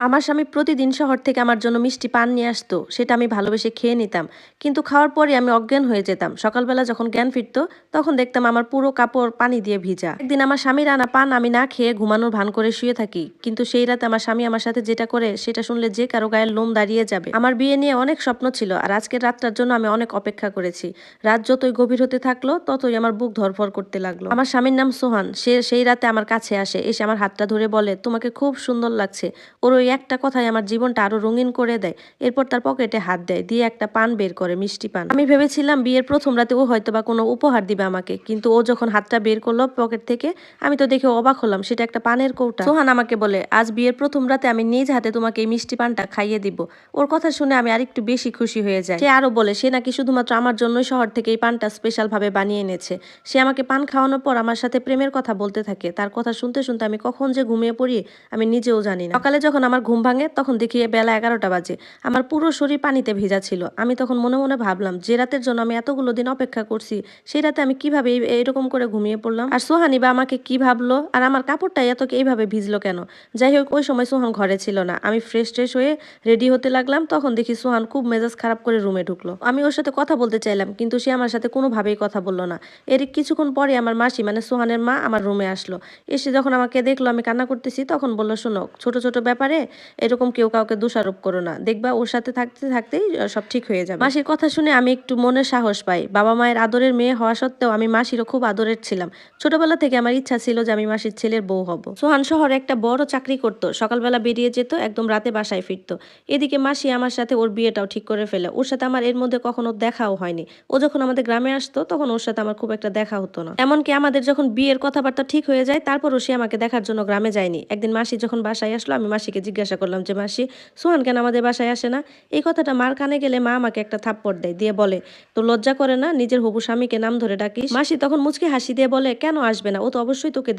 আমার স্বামী প্রতিদিন শহর থেকে আমার জন্য মিষ্টি পান নিয়ে আসতো, সেটা আমি ভালোবেসে খেয়ে নিতাম। কিন্তু খাওয়ার পরে আমি অজ্ঞান হয়ে যেতাম। সকালবেলা যখন জ্ঞান ফিরতো, তখন দেখতাম আমার পুরো কাপড় পানি দিয়ে ভিজা। একদিন আমার স্বামীর আনা পান, আমি না খেয়ে ঘুমানোর ভান করে শুয়ে থাকি। কিন্তু সেই রাতে আমার স্বামী আমার সাথে যেটা করে, সেটা শুনলে যে কারও গায়ের লোম দাঁড়িয়ে যাবে। আমার বিয়ে নিয়ে অনেক স্বপ্ন ছিল, আর আজকের রাতটার জন্য আমি অনেক অপেক্ষা করেছি। রাত যতই গভীর হতে থাকল, ততই আমার বুক ধরফর করতে লাগল। আমার স্বামীর নাম সোহান। সে সেই রাতে আমার কাছে আসে, এসে আমার হাতটা ধরে বলে, তোমাকে খুব সুন্দর লাগছে। ওর ওই একটা কথাই আমার জীবনটা আরও রঙিন করে দেয়। এরপর তার পকেটে হাত দেয়, দিয়ে একটা পান বের করে, মিষ্টি পান। আমি ভেবেছিলাম বিয়ের প্রথম রাতে ও হয়তো বা কোনো উপহার দিবে আমাকে, কিন্তু ও যখন হাতটা বের করল পকেট থেকে, আমি তো দেখে অবাক হলাম, সেটা একটা পানের কৌটা। সোহান আমাকে বলে, আজ বিয়ের প্রথম রাতে আমি নিজ হাতে তোমাকে এই মিষ্টি পানটা খাইয়ে দিব। ওর কথা শুনে আমি আরেকটু বেশি খুশি হয়ে যাই। সে আরও বলে, সে নাকি শুধুমাত্র আমার জন্যই শহর থেকে এই পানটা স্পেশাল ভাবে বানিয়ে এনেছে। সে আমাকে পান খাওয়ানোর পর আমার সাথে প্রেমের কথা বলতে থাকে। তার কথা শুনতে শুনতে আমি কখন যে ঘুমিয়ে পড়ি, আমি নিজেও জানি না। সকালে যখন আমার ঘুম ভাঙে, তখন দেখি বেলা এগারোটা বাজে। আমার পুরো শরীর পানিতে ভেজা ছিল। আমি তখন মনে মনে ভাবলাম, যে রাতের জন্য আমি এতগুলো দিন অপেক্ষা করছি, সেই রাতে আমি কীভাবে এইরকম করে ঘুমিয়ে পড়লাম? আর সোহানি বা আমাকে কি ভাবলো? আর আমার কাপড়টা এত এইভাবে ভিজলো কেন? যাই হোক, ওই সময় সোহান ঘরে ছিল না। আমি ফ্রেশ ট্রেশ হয়ে রেডি হতে লাগলাম, তখন দেখি সোহান খুব মেজাজ খারাপ করে রুমে ঢুকলো। আমি ওর সাথে কথা বলতে চাইলাম, কিন্তু সে আমার সাথে কোনোভাবেই কথা বলল না। এর কিছুক্ষণ পরে আমার মাসি মানে সোহানের মা, আমার রুমে আসলো। এসে যখন আমাকে দেখল, আমি কান্না করতেছি, তখন বলল, শোনো, ছোট ছোট ব্যাপারে এরকম কেউ কাউকে দোষারোপ করো না। দেখবা ওর সাথে থাকতে থাকতেই সব ঠিক হয়ে যাবে। মাসির কথা শুনে আমি একটু মনে সাহস পাই। বাবা মায়ের আদরের মেয়ে হওয়া সত্ত্বেও আমি মাসিরও খুব আদরের ছিলাম। ছোটবেলা থেকে আমার ইচ্ছা ছিল যে আমি মাসির ছেলের বউ হব। সোহান শহরে একটা বড় চাকরি করতো। সকালবেলা বেরিয়ে যেত, একদম রাতে বাসায় ফিরতো। এদিকে মাসি আমার সাথে ওর বিয়েটাও ঠিক করে ফেলে। ওর সাথে আমার এর মধ্যে কখনো দেখাও হয়নি। ও যখন আমাদের গ্রামে আসতো, তখন ওর সাথে আমার খুব একটা দেখা হতো না। এমনকি আমাদের যখন বিয়ের কথাবার্তা ঠিক হয়ে যায়, তারপরও সে আমাকে দেখার জন্য গ্রামে যায়নি। একদিন মাসি যখন বাসায় আসলো, আমি মাসিকে জিজ্ঞাসা করলাম যে, মাসি, সোহান কেন আমাদের বাসায় আসে না? এই কথাটা মার কানে গেলে মা আমাকে একটা থাপ্পড় দেয়, দিয়ে বলে তো লজ্জা করে না? নিজের হবু স্বামীকে নাম ধরে ডাকিস? মাসি তখন মুচকি হাসি দিয়ে বলে, কেন আসবে না? ও তো অবশ্যই তোকে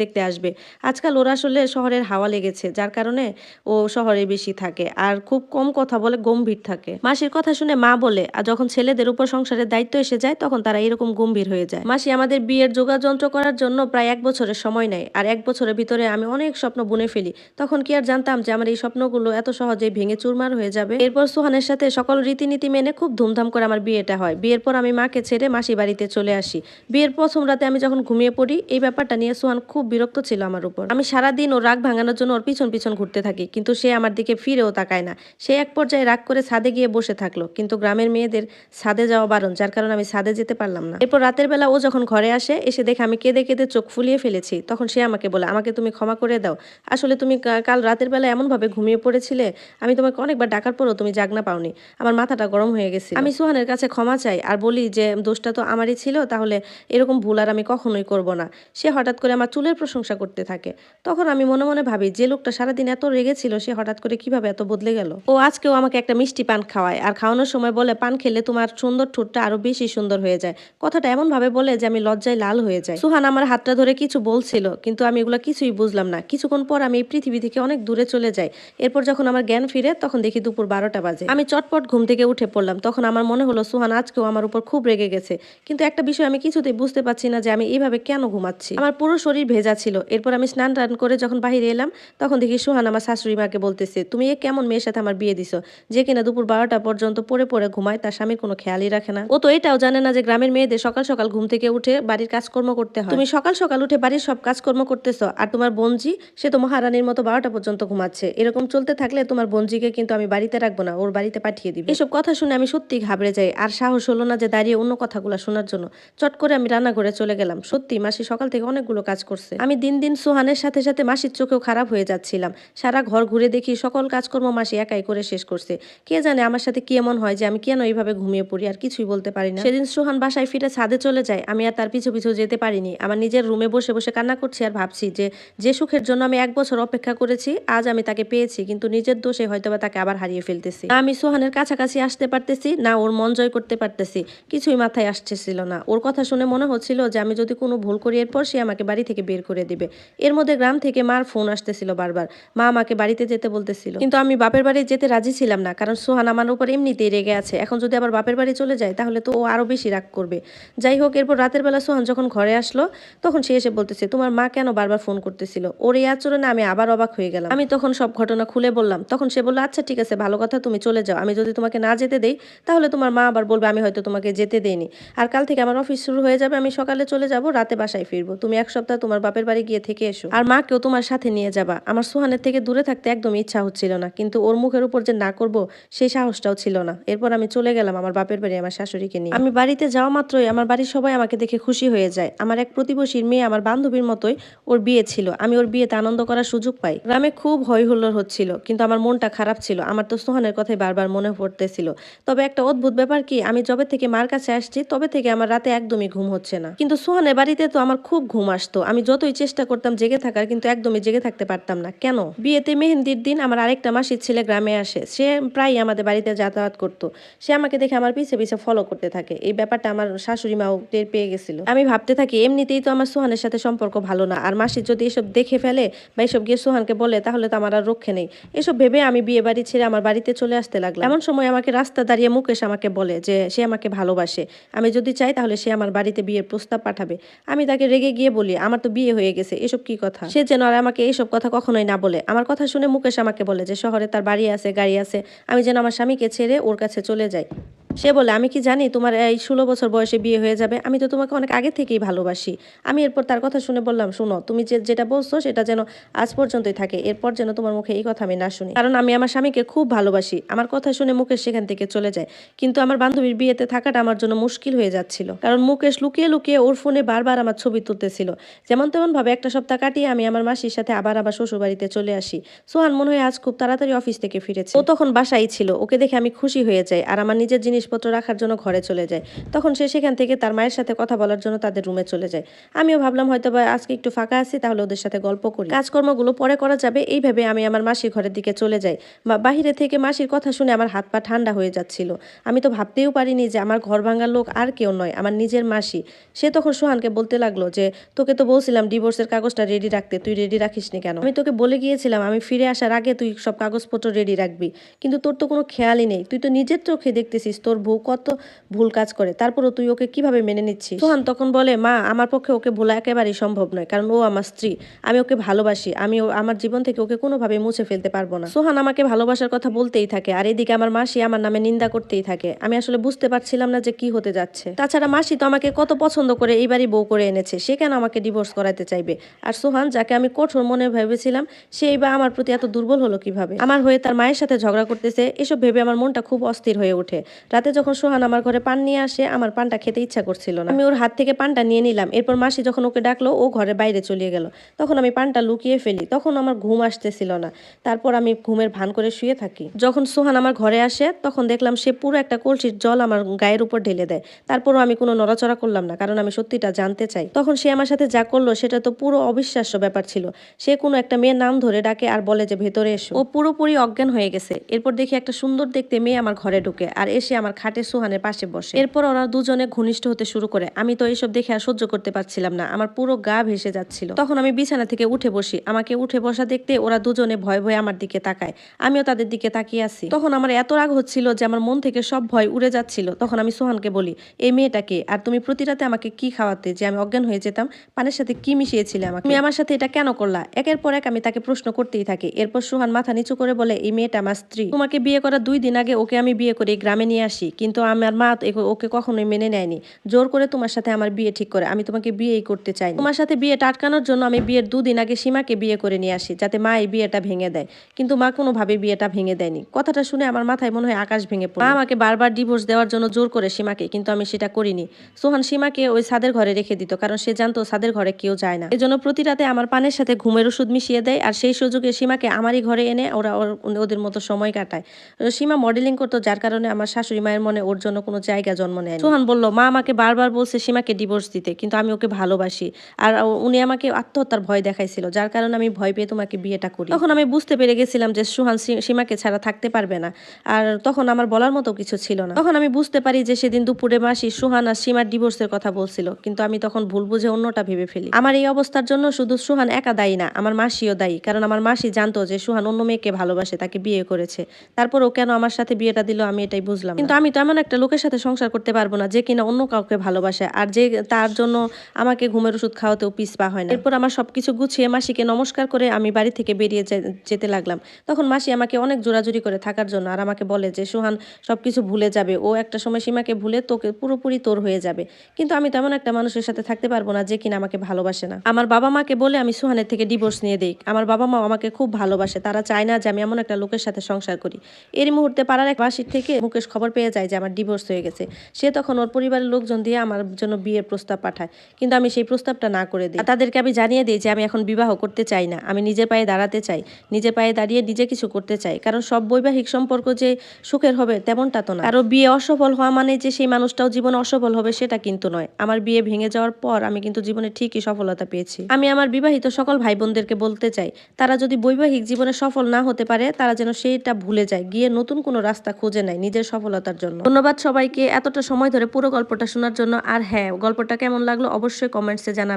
দেখতে আসবে। আজকাল ওরা আসলে শহরের হাওয়া লেগেছে, যার কারণে ও শহরে বেশি থাকে আর খুব কম কথা বলে গম্ভীর থাকে। মাসির কথা শুনে মা বলে, আর যখন ছেলেদের উপর সংসারের দায়িত্ব এসে যায়, তখন তারা এরকম গম্ভীর হয়ে যায়। মাসি, আমাদের বিয়ের যোগাযন্ত্র করার জন্য প্রায় এক বছরের সময় নেয়, আর এক বছরের ভিতরে আমি অনেক স্বপ্ন বুনে ফেলি। তখন কি আর জানতাম যে আমার এই স্বপ্নগুলো এত সহজেই ভেঙে চুরমার হয়ে যাবে। এরপর সোহানের সাথে সকল রীতিনীতি মেনে খুব ধুমধাম করে আমার বিয়েটা হয়। বিয়ের পর আমি মাকে ছেড়ে মাসি বাড়িতে চলে আসি। বিয়ের প্রথম রাতে আমি যখন ঘুমিয়ে পড়ি, এই ব্যাপারটা নিয়ে সোহান খুব বিরক্ত ছিল আমার উপর। আমি সারাদিন ওর রাগ ভাঙানোর জন্য ওর পিছন পিছন ঘুরতে থাকি, কিন্তু সে আমার দিকে ফিরেও তাকায় না। সে এক পর্যায়ে রাগ করে ছাদে গিয়ে বসে থাকল, কিন্তু গ্রামের মেয়েদের ছাদে যাওয়া বারণ, যার কারণে আমি ছাদে যেতে পারলাম না। এরপর রাতের বেলা ও যখন ঘরে আসে, এসে দেখে আমি কেঁদে কেঁদে চোখ ফুলিয়ে ফেলেছি। তখন সে আমাকে বলে, আমাকে তুমি ক্ষমা করে দাও। আসলে তুমি কাল রাতের বেলা এমনভাবে ঘুমিয়ে পড়েছিলে, আমি তোমাকে অনেকবার ডাকার পরও তুমি জাগনা পাওনি। আমার মাথাটা গরম হয়ে গেছে আমি সুহানের কাছে ক্ষমা চাই আর বলি যে, দোষটা তো আমারই ছিল, তাহলে এরকম ভুল আর আমি কখনোই করব না। সে হঠাৎ করে আমার চুলের প্রশংসা করতে থাকে। তখন আমি মনে মনে ভাবি, যে লোকটা সারাদিন এত রেগেছিল, সে হঠাৎ করে কীভাবে এত বদলে গেল? ও আজকেও আমাকে একটা মিষ্টি পান খাওয়ায় আর খাওয়ানোর সময় বলে, পান খেলে তোমার সুন্দর ঠোঁটটা আরও বেশি সুন্দর হয়ে যায়। কথাটা এমনভাবে বলে যে, আমি লজ্জায় লাল হয়ে যাই। সুহান আমার হাতটা ধরে কিছু বলছিল, কিন্তু আমি এগুলো কিছুই বুঝলাম না। কিছুক্ষণ পর আমি এই পৃথিবী থেকে অনেক দূরে চলে যাই। এরপর যখন আমার জ্ঞান ফিরে, তখন দেখি দুপুর বারোটা বাজে। আমি চটপট ঘুম থেকে উঠে পড়লাম। তখন আমার মনে হলো, সুহান, আজকেও আমার উপর খুব রেগে গেছে। কিন্তু একটা বিষয় আমি কিছুতেই বুঝতে পারছি না যে আমি এইভাবে কেন ঘুমাচ্ছি। আমার পুরো শরীর ভেজা ছিল। এরপর আমি স্নান টান করে যখন বাইরে এলাম, তখন দেখি, সুহান, আমার শাশুড়ি মাকে বলতেছে, তুমি এ কেমন মেয়ের সাথে আমার বিয়ে দিছো? যে কিনা দুপুর বারোটা পর্যন্ত পড়ে পড়ে ঘুমায়, তার স্বামীর কোনো খেয়ালই রাখে না। ও তো এটাও জানে না যে গ্রামের মেয়েদের সকাল সকাল ঘুম থেকে উঠে বাড়ির কাজকর্ম করতে হয়। তুমি সকাল সকাল উঠে বাড়ির সব কাজকর্ম করতেছো, আর তোমার বোনজি, সে তো মহারানীর মতো বারোটা পর্যন্ত ঘুমাচ্ছে। এরকম চলতে থাকলে তোমার বঞ্জিকে কিন্তু আমি বাড়িতে রাখব না, ওর বাড়িতে পাঠিয়ে দিবে। এসব কথা শুনে আমি সত্যি ঘাবড়ে যাই, আর সাহস হলো না যে দাঁড়িয়ে অন্য কথাগুলো শোনার জন্য। চট করে আমি রান্নাঘরে চলে গেলাম। সত্যি, মাসি সকাল থেকে অনেকগুলো কাজ করছে। আমি দিন দিন সোহানের সাথে সাথে মাসির চোখেও খারাপ হয়ে যাচ্ছিলাম। সারা ঘর ঘুরে দেখি সকল কাজকর্ম মাসি একাই করে শেষ করছে। কে জানে আমার সাথে কি এমন হয় যে আমি কেন এইভাবে ঘুমিয়ে পড়ি, আর কিছুই বলতে পারি না। সেদিন সোহান বাসায় ফিরে ছাদে চলে যায়। আমি আর তার পিছু পিছু যেতে পারিনি। আমার নিজের রুমে বসে বসে কান্না করছি আর ভাবছি যে যে সুখের জন্য আমি এক বছর অপেক্ষা করেছি, আজ আমি তাকে পেয়েছি, কিন্তু নিজের দোষে হয়তোবা তাকে আবার হারিয়ে ফেলতেছি। না আমি সোহানের কাছাকাছি আসতে পারতেছি, না ওর মন জয় করতে পারতেছি, কিছুই মাথায় আসতেছিল না। ওর কথা শুনে মনে হচ্ছিল যে আমি যদি কোনো ভুল করি, এরপর সে আমাকে বাড়ি থেকে বের করে দিবে। এর মধ্যে গ্রাম থেকে মার ফোন আসতেছিল বারবার। মা আমাকে বাড়িতে যেতে বলতেছিল। কিন্তু আমি বাপের বাড়ি যেতে রাজি ছিলাম না, কারণ সোহান আমার উপর এমনিতেই রেগে আছে। এখন যদি আবার বাপের বাড়ি চলে যায়, তাহলে তো ও আরও বেশি রাগ করবে। যাই হোক, এরপর রাতের বেলা সোহান যখন ঘরে আসলো, তখন সে এসে বলতেছে, তোমার মা কেন বারবার ফোন করতেছিল? ওর এই আচরণে আমি আবার অবাক হয়ে গেলাম। আমি তখন যখন সব ঘটনা খুলে বললাম, তখন সে বলল আচ্ছা ঠিক আছে, ভালো কথা, তুমি চলে যাও। আমি যদি তোমাকে না যেতে দেই, তাহলে তোমার মা আবার বলবে, আমি হয়তো তোমাকে যেতে দেইনি। আর কাল থেকে আমার অফিস শুরু হয়ে যাবে, আমি সকালে চলে যাব, রাতে বাসায় ফিরবো। তুমি এক সপ্তাহ তোমার বাপের বাড়ি গিয়ে থেকে এসো। আর মাকেও তোমার সাথে নিয়ে যাবা। আমার সোহানের থেকে দূরে থাকতে একদম ইচ্ছা হচ্ছিল না, কিন্তু ওর মুখের উপর যে না করব, সেই সাহসটাও ছিল না। এরপর আমি চলে গেলাম আমার বাপের বাড়ি, আমার শাশুড়িকে নিয়ে। আমি বাড়িতে যাওয়া মাত্রই আমার বাড়ির সবাই আমাকে দেখে খুশি হয়ে যায়। আমার এক প্রতিবেশীর মেয়ে, আমার বান্ধবীর মতোই ওর বিয়ে ছিল। আমি ওর বিয়েতে আনন্দ করার সুযোগ পাই। গ্রামে খুব হই হুল্লোড় হচ্ছিল, কিন্তু আমার মনটা খারাপ ছিল। আমার তো সোহানের কথাই বারবার মনে পড়তেছিল। তবে একটা অদ্ভুত ব্যাপার কি, আমি যবে থেকে মার কাছে আসছি, তবে থেকে আমার রাতে একদমই ঘুম হচ্ছে না। কিন্তু সোহানের বাড়িতে তো আমার খুব ঘুম আসতো। আমি যতই চেষ্টা করতাম জেগে থাকার, কিন্তু একদমই জেগে থাকতে পারতাম না। কেন? বিয়েতে মেহেন্দির দিন আমার আরেকটা মাসির ছেলে গ্রামে আসে। সে প্রায় আমাদের বাড়িতে যাতায়াত করতো। সে আমাকে দেখে আমার পিছে পিছে ফলো করতে থাকে। এই ব্যাপারটা আমার শাশুড়ি মাও টের পেয়ে গেছিল। আমি ভাবতে থাকি, এমনিতেই তো আমার সোহানের সাথে সম্পর্ক ভালো না। আর মাসি যদি এসব দেখে ফেলে বা এসব গিয়ে সোহানকে বলে, তাহলে তো আমার আর রক্ষে নেই। এসব ভেবে আমি বিয়ে বাড়ি ছেড়ে আমার বাড়িতে চলে আসতে লাগলাম। এমন সময় আমাকে রাস্তা দাঁড়িয়ে মুকেশ আমাকে বলে যে, সে আমাকে ভালোবাসে। আমি যদি চাই তাহলে সে আমার বাড়িতে বিয়ের প্রস্তাব পাঠাবে। আমি তাকে রেগে গিয়ে বলি, আমার তো বিয়ে হয়ে গেছে, এসব কি কথা? সে যেন আর আমাকে এইসব কথা কখনোই না বলে। আমার কথা শুনে মুকেশ আমাকে বলে যে, শহরে তার বাড়ি আছে, গাড়ি আছে। আমি যেন আমার স্বামীকে ছেড়ে ওর কাছে চলে যাই। সে বলে, আমি কি জানি তোমার এই ষোলো বছর বয়সে বিয়ে হয়ে যাবে? আমি তো তোমাকে অনেক আগে থেকেই ভালোবাসি। আমি এরপর তার কথা শুনে বললাম, শুনো, তুমি যে, যেটা বলছো সেটা যেন আজ পর্যন্তই থাকে। এরপর যেন তোমার মুখে এই কথা আমি না শুনি। কারণ আমি আমার স্বামীকে খুব ভালোবাসি। আমার কথা শুনে মুকেশ সেখান থেকে চলে যায়। কিন্তু আমার বান্ধবীর বিয়েতে থাকাটা আমার জন্য মুশকিল হয়ে যাচ্ছিল। কারণ মুকেশ লুকিয়ে লুকিয়ে ওর ফোনে বারবার আমার ছবি তুলতেছিল। যেমন তেমন ভাবে একটা সপ্তাহ কাটিয়ে আমি আমার মাসির সাথে আবার আবার শ্বশুর বাড়িতে চলে আসি। সোহান মনে হয় আজ খুব তাড়াতাড়ি অফিস থেকে ফিরেছে। ও তখন বাসাই ছিল। ওকে দেখে আমি খুশি হয়ে যাই। আর আমার নিজের জিনিসপত্র রাখার জন্য ঘরে চলে যায়। তখন সে সেখান থেকে তার মায়ের সাথে কথা বলার জন্য তাদের রুমে চলে যায়। আমিও ভাবলাম, হয়তো বা আজকে একটু ফাঁকা আছি, তাহলে ওদের সাথে গল্প করি। কাজকর্মগুলো পরে করা যাবে এইভাবে আমি আমার মাসির ঘরের দিকে চলে যাই। বা বাহিরে থেকে মাসির কথা শুনে আমার হাত পা ঠান্ডা হয়ে যাচ্ছিল। আমি তো ভাবতেও পারিনি যে আমার ঘর ভাঙার লোক আর কেউ নয়, আমার নিজের মাসি। সে তখন সোহানকে বলতে লাগল যে, তোকে তো বলছিলাম ডিভোর্সের কাগজটা রেডি রাখতে, তুই রেডি রাখিসনি কেন? আমি তোকে বলে গিয়েছিলাম, আমি ফিরে আসার আগে তুই সব কাগজপত্র রেডি রাখবি। কিন্তু তোর তো কোনো খেয়ালই নেই। তুই তো নিজের চোখে দেখতেছিস তোর বউ কত ভুল কাজ করে, তারপরও তুই ওকে কীভাবে মেনে নিচ্ছিস? সোহান তখন বলে, মা, আমার পক্ষে ওকে ভোলা একেবারেই সম্ভব নয়, কারণ ও আমার স্ত্রী, আমি ওকে ভালোবাসি, আমি আমার জীবন থেকে ওকে কোনোভাবে মুছে ফেলতে পারব না। সোহান আমাকে ভালোবাসার কথা বলতেই থাকে, আর এদিকে আমার মাসি আমার নামে নিন্দা করতেই থাকে। আমি আসলে বুঝতে পারছিলাম না যে কি হতে যাচ্ছে। তাছাড়া মাসি তো আমাকে কত পছন্দ করে এইবারই বউ করে এনেছে, সে কেন আমাকে ডিভোর্স করাতে চাইবে? আর সোহান, যাকে আমি কঠোর মনে ভেবেছিলাম সেই বা আমার প্রতি এত দুর্বল হলো কীভাবে? আমার হয়ে তার মায়ের সাথে ঝগড়া করতেছে, এসব ভেবে আমার মনটা খুব অস্থির হয়ে ওঠে। রাতে যখন সোহান আমার ঘরে পান নিয়ে আসে, আমার পানটা খেতে ইচ্ছা করছিল না। আমি ওর হাত থেকে পানটা নিয়ে নিলাম। এরপর মাসি যখন ওকে ডাকলো, ও ঘরে বাইরে চলিয়ে গেল। তখন আমি পানটা লুকিয়ে ফেলি। তখন আমার ঘুম আসতেছিল না। তারপর আমি ঘুমের ভান করে শুয়ে থাকি। যখন সোহান আমার ঘরে আসে, তখন দেখলাম সে পুরো একটা কলসির জল আমার গায়ের উপর ঢেলে দেয়। তারপরও আমি কোনো নড়াচড়া করলাম না, কারণ আমি সত্যিটা জানতে চাই। তখন সে আমার সাথে যা করল, সেটা তো পুরো অবিশ্বাস্য ব্যাপার ছিল। সে কোনো একটা মেয়ের নাম ধরে ডাকে আর বলে যে, ভেতরে এসো। ও পুরোপুরি অজ্ঞান হয়ে গেছে। এরপর দেখি একটা সুন্দর দেখতে মেয়ে আমার ঘরে ঢুকে, আর এসে আমার খাটে সোহানের পাশে বসে। এরপর ওরা দুজনে ঘনিষ্ঠ হতে শুরু করে। আমি তো এইসব দেখে আর সহ্য করতে পারছিলাম না। আমার পুরো গা ভেসে যাচ্ছিল। তখন আমি বিছানা থেকে উঠে বসি। আমাকে উঠে বসা দেখতে ওরা দুজনে ভয় ভয়ে আমার দিকে তাকায়। আমিও তাদের দিকে তাকিয়ে আছি। তখন আমার এত রাগ হচ্ছিল যে আমার মন থেকে সব ভয় উড়ে যাচ্ছিল। তখন আমি সোহানকে বলি, এই মেয়েটাকে আর তুমি প্রতি রাতে আমাকে কি খাওয়াতে যে আমি অজ্ঞান হয়ে যেতাম? পানের সাথে কি মিশিয়েছিলে আমাকে? তুমি আমার সাথে এটা কেন করলা? একের পর এক আমি তাকে প্রশ্ন করতেই থাকি। এরপর সোহান মাথা নিচু করে বলে, এই মেয়েটা আমার স্ত্রী। তোমাকে বিয়ে করার দুই দিন আগে ওকে আমি বিয়ে করে গ্রামে নিয়ে আসি। কিন্তু আমার মা ওকে কখনোই মেনে নেয়নি। জোর করে তোমার সাথে আমার বিয়ে ঠিক করে, আমি তোমাকে বিয়েই করতে চাই তোমার সাথে বিয়ে আটকানোর জন্য আমি বিয়ের দুদিন আগে সীমাকে বিয়ে করে নিয়ে আসি, যাতে মা এই বিয়েটা ভেঙে দেয়। কিন্তু মা কোনোভাবে বিয়েটা ভেঙে দেয়নি। কথাটা শুনে আমার মাথায় মনে হয় আকাশ ভেঙে পড়ে মা আমাকে বারবার ডিভোর্স দেওয়ার জন্য জোর করে সীমাকে, কিন্তু আমি সেটা করিনি। সোহান সীমাকে ওই সাদের ঘরে রেখে দিত, কারণ সে জানতো সাদের ঘরে কেউ যায় না। এজন্য প্রতি রাতে আমার পানের সাথে ঘুমের ওষুধ মিশিয়ে দেয়, আর সেই সুযোগে সীমাকে আমারই ঘরে এনে ওর- ওদের মতো সময় কাটায়। সীমা মডেলিং করতো, যার কারণে আমার শাশুড়ি মায়ের মনে ওর জন্য কোনো জায়গা জন্ম নেয় সোহান বলল, মা আমাকে বারবার বলছে সীমাকে ডিভোর্স দিতে, কিন্তু আমি ওকে ভালোবাসি। আর উনি আমাকে আত্মহত্যার ভয় দেখাইছিল, যার কারণে আমি ভয় পেয়ে তোমাকে বিয়েটা করি। তখন আমি বুঝতে পেরে গেছিলাম যে সুহান সীমাকে ছাড়া থাকতে পারবে না। আর তখন আমার বলার মতো কিছু ছিল না। তখন আমি বুঝতে পারি যে সেদিন দুপুরে মাসি সুহান আর সীমার ডিভোর্সের কথা বলছিল, কিন্তু আমি তখন ভুল বুঝে অন্যটা ভেবে ফেলি। আমার এই অবস্থার জন্য শুধু সুহান একা দায়ী না, আমার মাসিও দায়ী, কারণ আমার মাসি জানতো যে সুহান অন্য মেয়েকে ভালোবাসে, তাকে বিয়ে করেছে। তারপর ও কেন আমার সাথে বিয়েটা দিল আমি এটাই বুঝলাম কিন্তু আমি তো এমন একটা লোকের সাথে সংসার করতে পারব না, যে কিনা অন্য কাউকে ভালোবাসে। আর যে তার জন্য আমাকে ঘুমের ওষুধ খাওয়াতেও পিছপা হয় না। এরপর আমার সবকিছু গুছিয়ে মাসিকে নমস্কার করে আমি বাড়ি থেকে বেরিয়ে যেতে লাগলাম। তখন মাসি আমাকে অনেক জোরাজুরি করে থাকার জন্য আর আমাকে বলে যে, সুহান, সবকিছু ভুলে যাবে। ও একটা সময় সীমাকে ভুলে তোকে পুরোপুরি তোর হয়ে যাবে। কিন্তু আমি তেমন একটা মানুষের সাথে থাকতে পারব না, যে কিনা আমাকে ভালোবাসে না। আমার বাবা মাকে বলে আমি সুহানের থেকে ডিভোর্স নিয়ে দিই। আমার বাবা মা আমাকে খুব ভালোবাসে। তারা চায় না যে আমি এমন একটা লোকের সাথে সংসার করি। এর মুহূর্তে পাড়ার এক মাসির থেকে মুকেশ খবর পেয়ে যায় যে আমার ডিভোর্স হয়ে গেছে। সে তখন ওর পরিবারের লোকজন দিয়ে আমার জন্য বিয়ের প্রস্তাব পাঠায়। কিন্তু আমি সেই প্রস্তাবটা না করে দিই। তাদেরকে আমি জানিয়ে দিই যে আমি এখন বিবাহ করতে চাই না। আমি নিজের পায়ে দাঁড়াতে চাই। নিজের পায়ে দাঁড়িয়ে নিজে কিছু করতে চাই। কারণ সব বৈবাহিক সম্পর্ক যে সুখের হবে তেমনটা তো না। কারও বিয়ে অসফল হওয়া মানে যে সেই মানুষটাও জীবন অসফল হবে সেটা কিন্তু নয়। আমার বিয়ে ভেঙে যাওয়ার পর আমি কিন্তু জীবনে ঠিকই সফলতা পেয়েছি। আমি আমার বিবাহিত সকল ভাই বোনদেরকে বলতে চাই, তারা যদি বৈবাহিক জীবনে সফল না হতে পারে, তারা যেন সেইটা ভুলে যায়। গিয়ে নতুন কোনো রাস্তা খুঁজে নেয় নিজের সফলতার জন্য। ধন্যবাদ সবাইকে। এতটা সময় ধরে পুরো গল্পটা শোনার জন্য। আর হ্যাঁ গল্পটা কেমন লাগল অবশ্যই কমেন্টসে জানাবে।